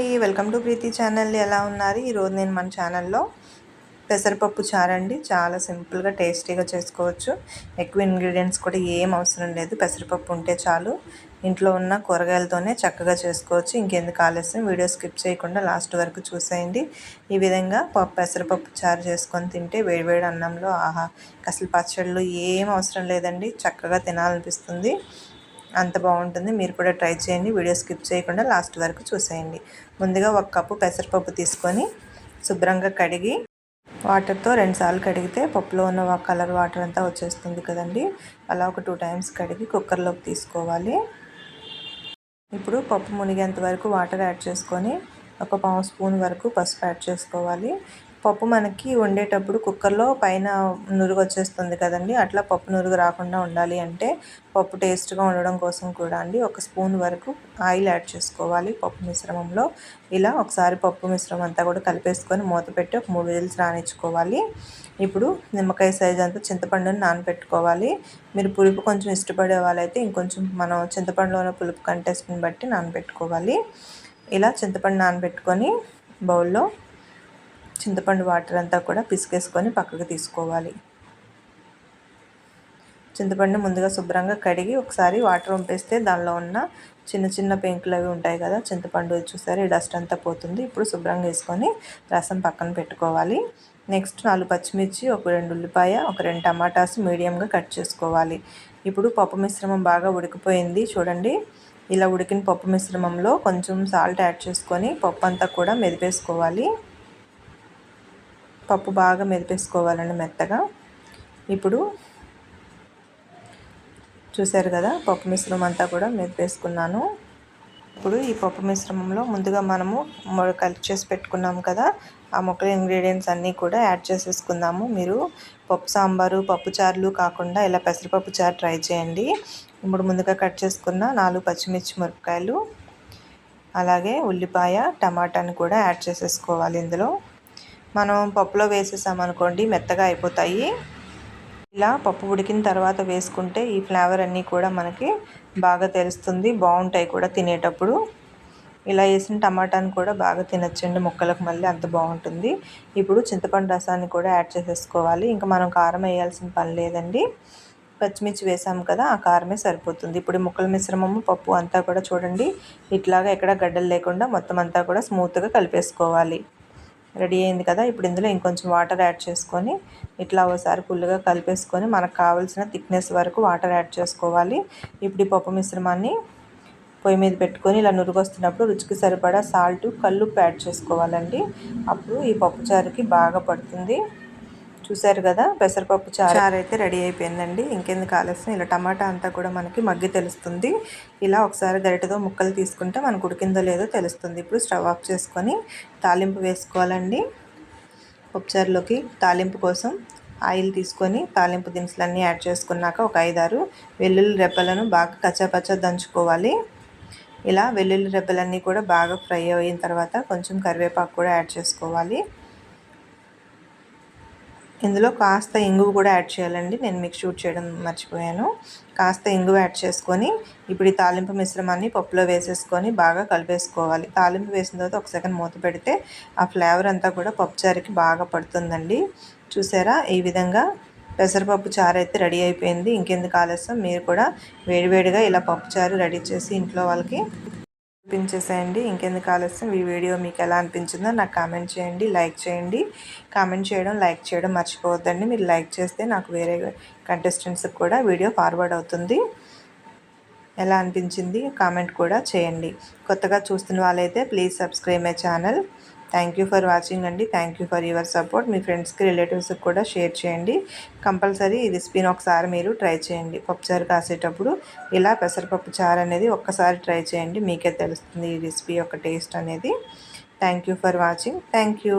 అండి. Welcome to Preethi channel. ఎలా ఉన్నారు? ఈరోజు నేను మన ఛానల్లో పెసరపప్పు చారండి. చాలా సింపుల్గా టేస్టీగా చేసుకోవచ్చు. ఎక్కువ ఇంగ్రీడియంట్స్ కూడా ఏం అవసరం లేదు. పెసరపప్పు ఉంటే చాలు. ఇంట్లో ఉన్న కూరగాయలతోనే చక్కగా చేసుకోవచ్చు. ఇంకెందుకు ఆలస్యం? వీడియో స్కిప్ చేయకుండా లాస్ట్ వరకు చూసేయండి. ఈ విధంగా పప్పు పెసరపప్పు చారు చేసుకొని తింటే వేడివేడి అన్నంలో ఆహా అసలు పచ్చళ్ళు ఏం అవసరం లేదండి. చక్కగా తినాలనిపిస్తుంది. అంత బాగుంటుంది. మీరు కూడా ట్రై చేయండి. వీడియో స్కిప్ చేయకుండా లాస్ట్ వరకు చూసేయండి. ముందుగా ఒక కప్పు పెసరపప్పు తీసుకొని శుభ్రంగా కడిగి వాటర్తో రెండుసార్లు కడిగితే పప్పులో ఉన్న కలర్ వాటర్ అంతా వచ్చేస్తుంది కదండి. అలా ఒక టూ టైమ్స్ కడిగి కుక్కర్లోకి తీసుకోవాలి. ఇప్పుడు పప్పు మునిగేంత వరకు వాటర్ యాడ్ చేసుకొని ఒక పావు స్పూన్ వరకు పసుపు యాడ్ చేసుకోవాలి. పప్పు మనకి వండేటప్పుడు కుక్కర్లో పైన నురుగు వచ్చేస్తుంది కదండి. అట్లా పప్పు నురుగు రాకుండా ఉండాలి అంటే పప్పు టేస్ట్గా ఉండడం కోసం కూడా అండి ఒక స్పూన్ వరకు ఆయిల్ యాడ్ చేసుకోవాలి పప్పు మిశ్రమంలో. ఇలా ఒకసారి పప్పు మిశ్రమం అంతా కూడా కలిపేసుకొని మూత పెట్టి ఒక మూడు విజిల్స్ రానిచ్చుకోవాలి. ఇప్పుడు నిమ్మకాయ సైజ్ అంతా చింతపండుని నానబెట్టుకోవాలి. మీరు పులుపు కొంచెం ఇష్టపడే వాళ్ళైతే ఇంకొంచెం మనం చింతపండులోనే పులుపు కంటెస్ట్ని బట్టి నానబెట్టుకోవాలి. ఇలా చింతపండు నానబెట్టుకొని బౌల్లో చింతపండు వాటర్ అంతా కూడా పిసికేసుకొని పక్కకు తీసుకోవాలి. చింతపండు ముందుగా శుభ్రంగా కడిగి ఒకసారి వాటర్ పంపేస్తే దానిలో ఉన్న చిన్న చిన్న పెంకులు అవి ఉంటాయి కదా చింతపండు చూసారు డస్ట్ అంతా పోతుంది. ఇప్పుడు శుభ్రంగా వేసుకొని రసం పక్కన పెట్టుకోవాలి. నెక్స్ట్ నాలుగు పచ్చిమిర్చి ఒక రెండు ఉల్లిపాయ ఒక రెండు టమాటాస్ మీడియంగా కట్ చేసుకోవాలి. ఇప్పుడు పప్పు మిశ్రమం బాగా ఉడికిపోయింది చూడండి. ఇలా ఉడికిన పప్పు మిశ్రమంలో కొంచెం సాల్ట్ యాడ్ చేసుకొని పప్పు అంతా కూడా మెదిపేసుకోవాలి. పప్పు బాగా మెదిపేసుకోవాలండి మెత్తగా. ఇప్పుడు చూసారు కదా పప్పు మిశ్రమం అంతా కూడా మెదిపేసుకున్నాను. ఇప్పుడు ఈ పప్పు మిశ్రమంలో ముందుగా మనము కలిపి చేసి పెట్టుకున్నాం కదా ఆ మొక్కల ఇంగ్రీడియంట్స్ అన్నీ కూడా యాడ్ చేసేసుకుందాము. మీరు పప్పు సాంబారు పప్పు చారులు కాకుండా ఇలా పెసరపప్పు చారు ట్రై చేయండి. ఇప్పుడు ముందుగా కట్ చేసుకున్న నాలుగు పచ్చిమిర్చి మిరపకాయలు అలాగే ఉల్లిపాయ టమాటాని కూడా యాడ్ చేసేసుకోవాలి ఇందులో. మనం పప్పులో వేసేసామనుకోండి మెత్తగా అయిపోతాయి. ఇలా పప్పు ఉడికిన తర్వాత వేసుకుంటే ఈ ఫ్లేవర్ అన్నీ కూడా మనకి బాగా తెలుస్తుంది బాగుంటాయి కూడా తినేటప్పుడు. ఇలా వేసిన టమాటాని కూడా బాగా తినచ్చండి ముక్కలకు మళ్ళీ అంత బాగుంటుంది. ఇప్పుడు చింతపండు రసాన్ని కూడా యాడ్ చేసేసుకోవాలి. ఇంకా మనం కారం వేయాల్సిన పని లేదండి. పచ్చిమిర్చి వేసాం కదా ఆ కారమే సరిపోతుంది. ఇప్పుడు ముక్కల మిశ్రమము పప్పు అంతా కూడా చూడండి. ఇట్లాగా ఎక్కడ గడ్డలు లేకుండా మొత్తం అంతా కూడా స్మూత్గా కలిపేసుకోవాలి. రెడీ అయింది కదా ఇప్పుడు ఇందులో ఇంకొంచెం వాటర్ యాడ్ చేసుకొని ఇట్లా ఒకసారి ఫుల్గా కలిపేసుకొని మనకు కావాల్సిన థిక్నెస్ వరకు వాటర్ యాడ్ చేసుకోవాలి. ఇప్పుడు ఈ పప్పు మిశ్రమాన్ని పొయ్యి మీద పెట్టుకొని ఇలా నురుగు వస్తున్నప్పుడు రుచికి సరిపడా సాల్ట్ కల్లుప్పు యాడ్ చేసుకోవాలండి. అప్పుడు ఈ పప్పు చారుకి బాగా పడుతుంది. చూసారు కదా పెసరపప్పు చారు. అయితే రెడీ అయిపోయిందండి. ఇంకెందుకు ఆలస్యం ఇలా టమాటా అంతా కూడా మనకి మగ్గి తెలుస్తుంది. ఇలా ఒకసారి గరిటతో ముక్కలు తీసుకుంటే మనకు ఉడికిందో లేదో తెలుస్తుంది. ఇప్పుడు స్టవ్ ఆఫ్ చేసుకొని తాలింపు వేసుకోవాలండి. పప్పుచారులోకి తాలింపు కోసం ఆయిల్ తీసుకొని తాలింపు దినుసులన్నీ యాడ్ చేసుకున్నాక ఒక ఐదారు వెల్లుల్లి రెబ్బలను బాగా కచ్చాపచ్చా దంచుకోవాలి. ఇలా వెల్లుల్లి రెబ్బలన్నీ కూడా బాగా ఫ్రై అయిన తర్వాత కొంచెం కరివేపాకు కూడా యాడ్ చేసుకోవాలి. ఇందులో కాస్త ఇంగువ కూడా యాడ్ చేయాలండి. నేను మీకు షూట్ చేయడం మర్చిపోయాను. కాస్త ఇంగువ యాడ్ చేసుకొని ఇప్పుడు ఈ తాలింపు మిశ్రమాన్ని పప్పులో వేసేసుకొని బాగా కలిపేసుకోవాలి. తాలింపు వేసిన తర్వాత ఒక సెకండ్ మూత పెడితే ఆ ఫ్లేవర్ అంతా కూడా పప్పుచారుకి బాగా పడుతుందండి. చూసారా? ఈ విధంగా పెసరపప్పు చారు అయితే రెడీ అయిపోయింది. ఇంకెందుకు ఆలస్యం? మీరు కూడా వేడివేడిగా ఇలా పప్పుచారు రెడీ చేసి ఇంట్లో వాళ్ళకి చూపించేసేయండి ఇంకెందుకు ఆలస్యం? ఈ వీడియో మీకు ఎలా అనిపించిందో నాకు కామెంట్ చేయండి లైక్ చేయండి. కామెంట్ చేయడం లైక్ చేయడం మర్చిపోవద్దండి. మీరు లైక్ చేస్తే నాకు వేరే కంటెస్టెంట్స్కి కూడా వీడియో ఫార్వర్డ్ అవుతుంది. ఎలా అనిపించింది? కామెంట్ కూడా చేయండి. కొత్తగా చూస్తున్న వాళ్ళైతే please subscribe my channel. Thank you for watching అండి. Thank you for your support మీ ఫ్రెండ్స్కి రిలేటివ్స్కి కూడా షేర్ చేయండి. కంపల్సరీ ఈ రెసిపీని ఒకసారి మీరు ట్రై చేయండి. పప్పుచారు కాసేటప్పుడు ఇలా పెసరపప్పు చారు అనేది ఒక్కసారి ట్రై చేయండి. మీకే తెలుస్తుంది ఈ రెసిపీ యొక్క టేస్ట్ అనేది. Thank you for watching thank you